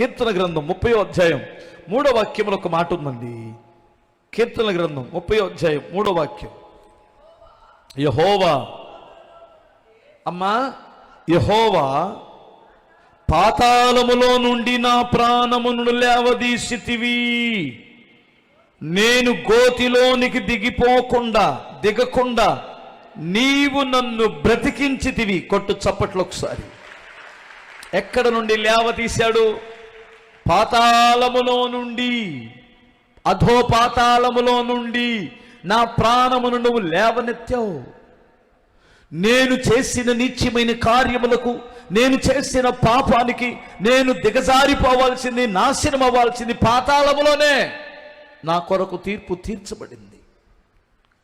కీర్తన గ్రంథం ముప్పై అధ్యాయం మూడో వాక్యంలో ఒక మాట ఉందండి. కీర్తన గ్రంథం ముప్పై అధ్యాయం మూడో వాక్యం. యహోవా అమ్మా యహోవా పాతాళములో నుండి నా ప్రాణమును లేవదీసితివి. నేను గోతిలోనికి దిగిపోకుండా దిగకుండా నీవు నన్ను బ్రతికించితివి. కొట్టు చప్పట్లు ఒకసారి. ఎక్కడ నుండి లేవతీశాడు పాతాళములో నుండి అధో పాతాళములో నుండి నా ప్రాణమును నువ్వు లేవనెత్తావు. నేను చేసిన నిత్యమైన కార్యములకు నేను చేసిన పాపానికి నేను దిగజారిపోవాల్సింది నాశనం అవ్వాల్సింది పాతాళములోనే. నా కొరకు తీర్పు తీర్చబడింది.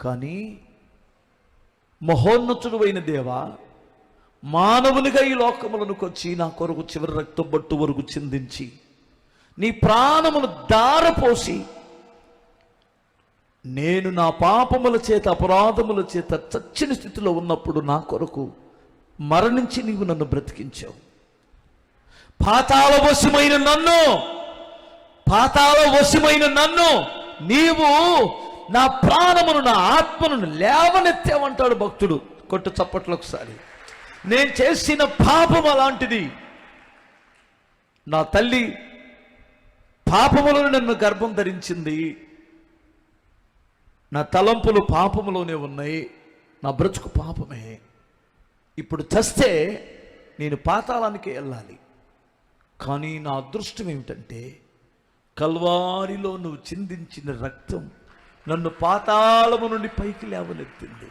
కానీ మహోన్నతుడువైన దేవ దేవా మానవునిగా ఈ లోకములనుకొచ్చి నా కొరకు చివరి రక్తం బట్టు వరకు చిందించి నీ ప్రాణమును దారపోసి నేను నా పాపముల చేత అపరాధముల చేత చచ్చిన స్థితిలో ఉన్నప్పుడు నా కొరకు మరణించి నీవు నన్ను బ్రతికించావు. పాతాళ వశమైన నన్ను పాతాళ వశమైన నన్ను నీవు నా ప్రాణమును నా ఆత్మను లేవనెత్తావంటాడు భక్తుడు. కొట్టు చప్పట్లు ఒకసారి. నేను చేసిన పాపం అలాంటిది. నా తల్లి పాపములను నన్ను గర్భం ధరించింది. నా తలంపులు పాపములోనే ఉన్నాయి. నా బ్రతుకు పాపమే. ఇప్పుడు చస్తే నేను పాతాళానికి వెళ్ళాలి. కానీ నా అదృష్టం ఏమిటంటే కల్వారిలో నువ్వు చిందించిన రక్తం నన్ను పాతాళము నుండి పైకి లేవనెత్తింది.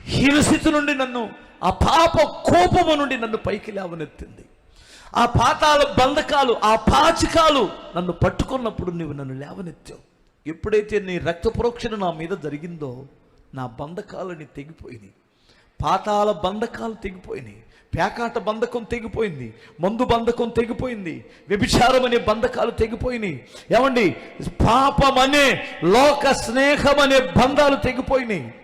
హీనస్థితి నుండి నన్ను ఆ పాప కోపము నుండి నన్ను పైకి లేవనెత్తింది. ఆ పాతాల బంధకాలు ఆ పాచికాలు నన్ను పట్టుకున్నప్పుడు నువ్వు నన్ను లేవనెత్తావు. ఎప్పుడైతే నీ రక్త ప్రోక్షణ నా మీద జరిగిందో నా బంధకాలని తెగిపోయినాయి. పాతాల బంధకాలు తెగిపోయినాయి. పేకాట బంధకం తెగిపోయింది. మందు బంధకం తెగిపోయింది. వ్యభిచారం అనే బంధకాలు తెగిపోయినాయి. ఏమండి? పాపం అనే లోక స్నేహం అనే బంధాలు తెగిపోయినాయి.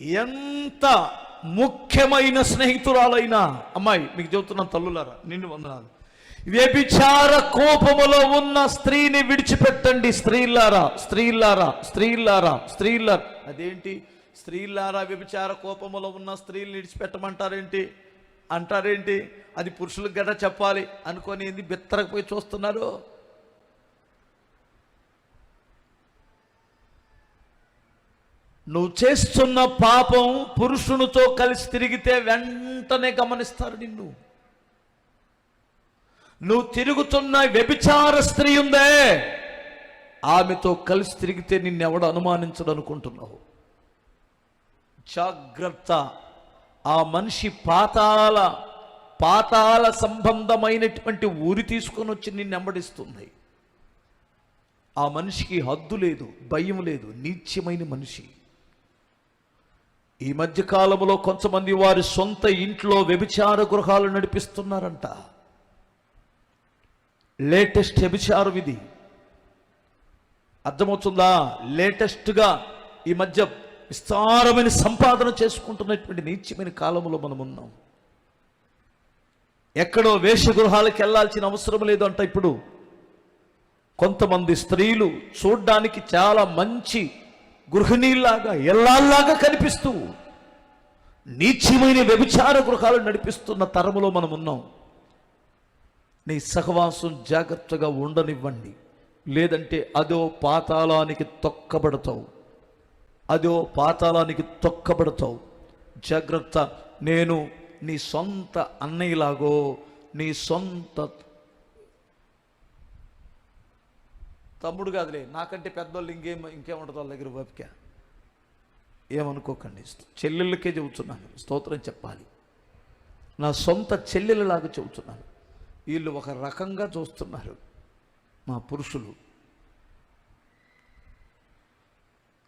ఎంత ముఖ్యమైన స్నేహితురాలైనా అమ్మాయి మీకు చెబుతున్నాను తల్లులారా నిన్ను వందనాలు. వ్యభిచార కోపములో ఉన్న స్త్రీని విడిచిపెట్టండి స్త్రీలారా స్త్రీలారా స్త్రీలారా స్త్రీలారా అదేంటి? స్త్రీలారా వ్యభిచార కోపములో ఉన్న స్త్రీని విడిచిపెట్టమంటారేంటి? అంటారేంటి? అది పురుషులకు గడ చెప్పాలి అనుకొని ఏంది బిత్తరకపోయి చూస్తున్నారు? నువ్వు చేస్తున్న పాపం పురుషునితో కలిసి తిరిగితే వెంటనే గమనిస్తారు నిన్ను. నువ్వు తిరుగుతున్న వ్యభిచార స్త్రీ ఉందే ఆమెతో కలిసి తిరిగితే నిన్నెవడు అనుమానించడు అనుకుంటున్నావు. జాగ్రత్త ఆ మనిషి పాతాల పాతాల సంబంధమైనటువంటి ఊరి తీసుకొని వచ్చి నిన్ను ఎంబడిస్తుంది ఆ మనిషికి హద్దు లేదు భయం లేదు నీచ్యమైన మనిషి. ఈ మధ్య కాలంలో కొంతమంది వారి సొంత ఇంట్లో వ్యభిచార గృహాలు నడిపిస్తున్నారంట. లేటెస్ట్ వ్యభిచారం ఇది అర్థమవుతుందా? లేటెస్ట్గా ఈ మధ్య విస్తారమైన సంపాదన చేసుకుంటున్నటువంటి నీచమైన కాలంలో మనం ఉన్నాం. ఎక్కడో వేషగృహాలకు వెళ్ళాల్సిన అవసరం లేదు అంట ఇప్పుడు. కొంతమంది స్త్రీలు చూడ్డానికి చాలా మంచి గృహిణీలాగా ఎల్లాల్లాగా కనిపిస్తూ నీచమైన వ్యభిచార గృహాలు నడిపిస్తున్న తరములో మనం ఉన్నాం. నీ సహవాసం జాగ్రత్తగా ఉండనివ్వండి. లేదంటే అదో పాతాళానికి తొక్కబడతావు. అదో పాతాళానికి తొక్కబడతావు. జాగ్రత్త నేను నీ సొంత అన్నయ్యలాగో నీ సొంత తమ్ముడు కాదులే నాకంటే పెద్దోళ్ళు ఇంకేం ఇంకేముంటుంది వాళ్ళ దగ్గర ఓపిక. ఏమనుకోకండి చెల్లెళ్ళకే చెబుతున్నాను స్తోత్రం చెప్పాలి. నా సొంత చెల్లెలలాగా చెబుతున్నాను. వీళ్ళు ఒక రకంగా చూస్తున్నారు మా పురుషులు.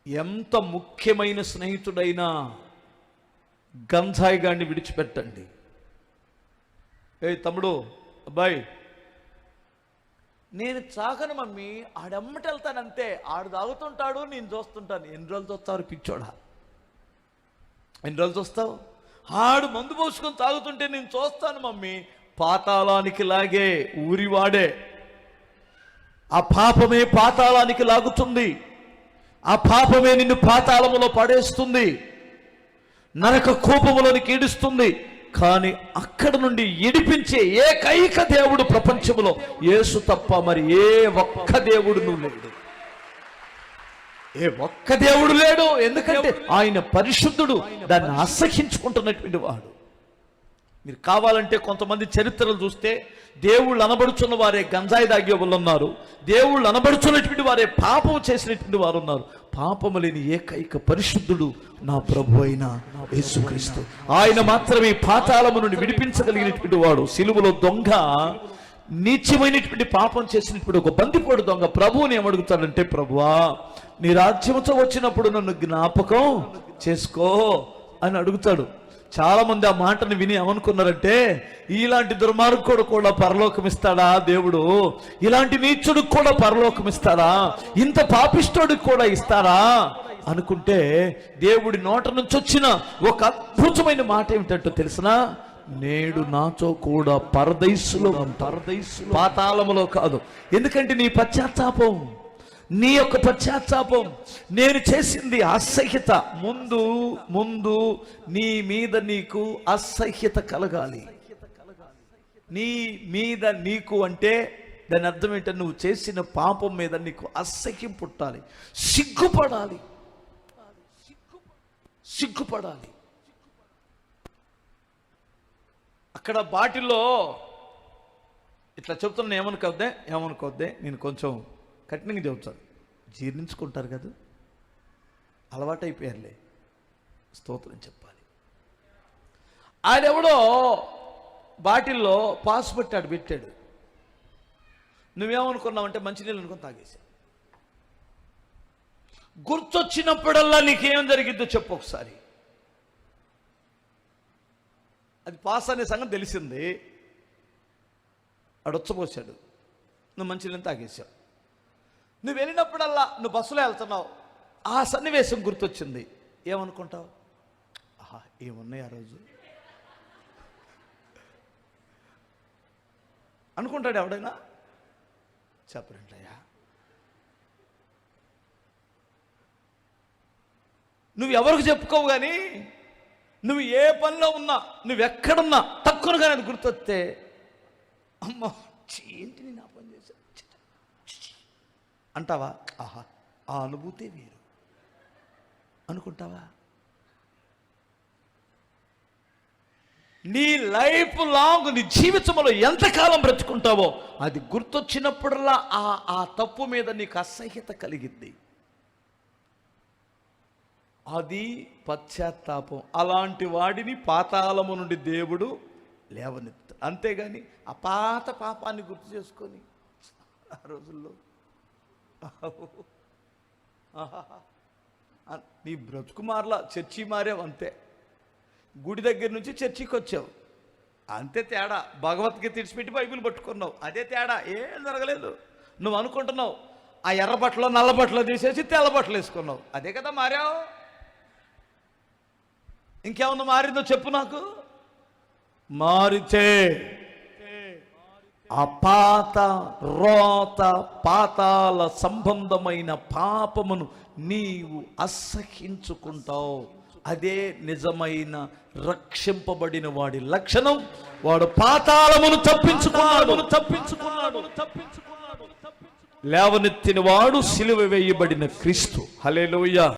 ఎంత ముఖ్యమైన స్నేహితుడైనా గంజాయి గాడిని విడిచిపెట్టండి. ఏ తమ్ముడు అబ్బాయి నేను చాకను మమ్మీ ఆడమ్మటి వెళ్తానంతే ఆడు తాగుతుంటాడు నేను చూస్తుంటాను. ఎన్ని రోజులు చూస్తావు పిచ్చోడా? ఎన్ని రోజులు చూస్తావు? ఆడు మందు పోసుకొని తాగుతుంటే నేను చూస్తాను మమ్మీ. పాతాళానికి లాగే ఊరివాడే. ఆ పాపమే పాతాళానికి లాగుతుంది. ఆ పాపమే నిన్ను పాతాళములో పడేస్తుంది. నరక కోపములోనికి ఈడుస్తుంది. కానీ అక్కడ నుండి ఇడిపించే ఏకైక దేవుడు ప్రపంచములో యేసు తప్ప మరి ఏ ఒక్క దేవుడు నువ్వు లేడు. ఏ ఒక్క దేవుడు లేడు. ఎందుకంటే ఆయన పరిశుద్ధుడు దాన్ని అసహించుకుంటున్నటువంటి వాడు. మీరు కావాలంటే కొంతమంది చరిత్రలు చూస్తే దేవుళ్ళు అనబడుచున్న వారే గంజాయి దాగే వాళ్ళు ఉన్నారు. దేవుళ్ళు అనబడుచున్నటువంటి వారే పాపం చేసినటువంటి వారు ఉన్నారు. పాపము లేని ఏకైక పరిశుద్ధుడు నా ప్రభు అయిన యేసుక్రీస్తు. ఆయన మాత్రమే పాతాళము నుండి విడిపించగలిగినటువంటి వాడు. సిలువలో దొంగ నీచమైనటువంటి పాపం చేసినటువంటి ఒక బందిపోడు దొంగ ప్రభువుని ఏమడుగుతాడంటే ప్రభువా నీ రాజ్యంతో వచ్చినప్పుడు నన్ను జ్ఞాపకం చేసుకో అని అడుగుతాడు. చాలా మంది ఆ మాటను విని ఏమనుకున్నారంటే ఇలాంటి దుర్మార్గుడు కూడా పరలోకం ఇస్తాడా దేవుడు? ఇలాంటి నీచుడికి కూడా పరలోకం ఇస్తాడా ఇంత పాపిష్టోడికి కూడా ఇస్తారా అనుకుంటే దేవుడి నోట నుంచి వచ్చిన ఒక అద్భుతమైన మాట ఏమిటంటో తెలిసినా? నేడు నాతో కూడా పరదైసులో పరదైసు పాతాళములో కాదు. ఎందుకంటే నీ పశ్చాత్తాపం నీ యొక్క పశ్చాత్తాపం నేను చేసింది అసహ్యత. ముందు ముందు నీ మీద నీకు అసహ్యత కలగాలి. నీ మీద నీకు అంటే దాని అర్థం ఏంటంటే నువ్వు చేసిన పాపం మీద నీకు అసహ్యం పుట్టాలి. సిగ్గుపడాలి. సిగ్గుపడాలి. అక్కడ బాటిల్లో ఇట్లా చెప్తున్నా ఏమనుకోద్దే? ఏమనుకోద్దే? నేను కొంచెం కఠినంగా చెబుతారు. జీర్ణించుకుంటారు కదా. అలవాటైపోయారులే. స్తోత్రం చెప్పాలి. ఆడెవడో బాటిల్లో పాస్ పెట్టాడు పెట్టాడు. నువ్వేమనుకున్నావంటే మంచినీళ్ళు అనుకుని తాగేసా గుర్తొచ్చినప్పుడల్లా నీకేం జరిగిద్దో చెప్పు ఒకసారి. అది పాస్ అనే సంగతి తెలిసింది. అడొచ్చపోసాడు నువ్వు మంచినీళ్ళని తాగేశావు. నువ్వు వెళ్ళినప్పుడల్లా నువ్వు బస్సులో వెళ్తున్నావు. ఆ సన్నివేశం గుర్తొచ్చింది. ఏమనుకుంటావు? ఆహా ఏమున్నాయి ఆ రోజు? అనుకుంటాడు ఎవడైనా? చెప్పరంటయ్యా నువ్వు ఎవరికి చెప్పుకోవు కానీ నువ్వు ఏ పనిలో ఉన్నా నువ్వు ఎక్కడున్నా తక్కువగా అది గుర్తొస్తే అమ్మ చేతిని ఏంటి నేను ఆ పని చేశాను అంటావా? ఆహా ఆ అనుభూతే వేరు. అనుకుంటావా? నీ లైఫ్ లాంగ్ నీ జీవితంలో ఎంతకాలం బ్రతుకుంటావో అది గుర్తొచ్చినప్పుడల్లా ఆ ఆ తప్పు మీద నీకు అసహ్యత కలిగింది. అది పశ్చాత్తాపం. అలాంటి వాడిని పాతాళము నుండి దేవుడు లేవనెత్త అంతేగాని ఆ పాత పాపాన్ని గుర్తు చేసుకొని ఆ రోజుల్లో నీ బ్రతుకు మారలా చర్చి మారావు అంతే. గుడి దగ్గర నుంచి చర్చికి వచ్చావు అంతే తేడా. భగవద్గీత తెడిచిపెట్టి బైబిల్ పట్టుకున్నావు. అదే తేడా. ఏం జరగలేదు. నువ్వు అనుకుంటున్నావు. ఆ ఎర్ర బట్టలు నల్ల బట్టలు తీసేసి తెల్ల బట్టలు వేసుకున్నావు. అదే కదా మారావు. ఇంకేమన్నా మారిందో చెప్పు నాకు. మారితే ఆ పాత రోత పాతాల సంబంధమైన పాపమును నీవు అసహించుకుంటావు. అదే నిజమైన రక్షింపబడిన వాడి లక్షణం. వాడు పాతాళమును తప్పించుకున్నాడు. తప్పించుకున్నాడు తప్పించుకున్నాడు. లేవనెత్తిన వాడు సిలువ వేయబడిన క్రీస్తు. హలేలోయ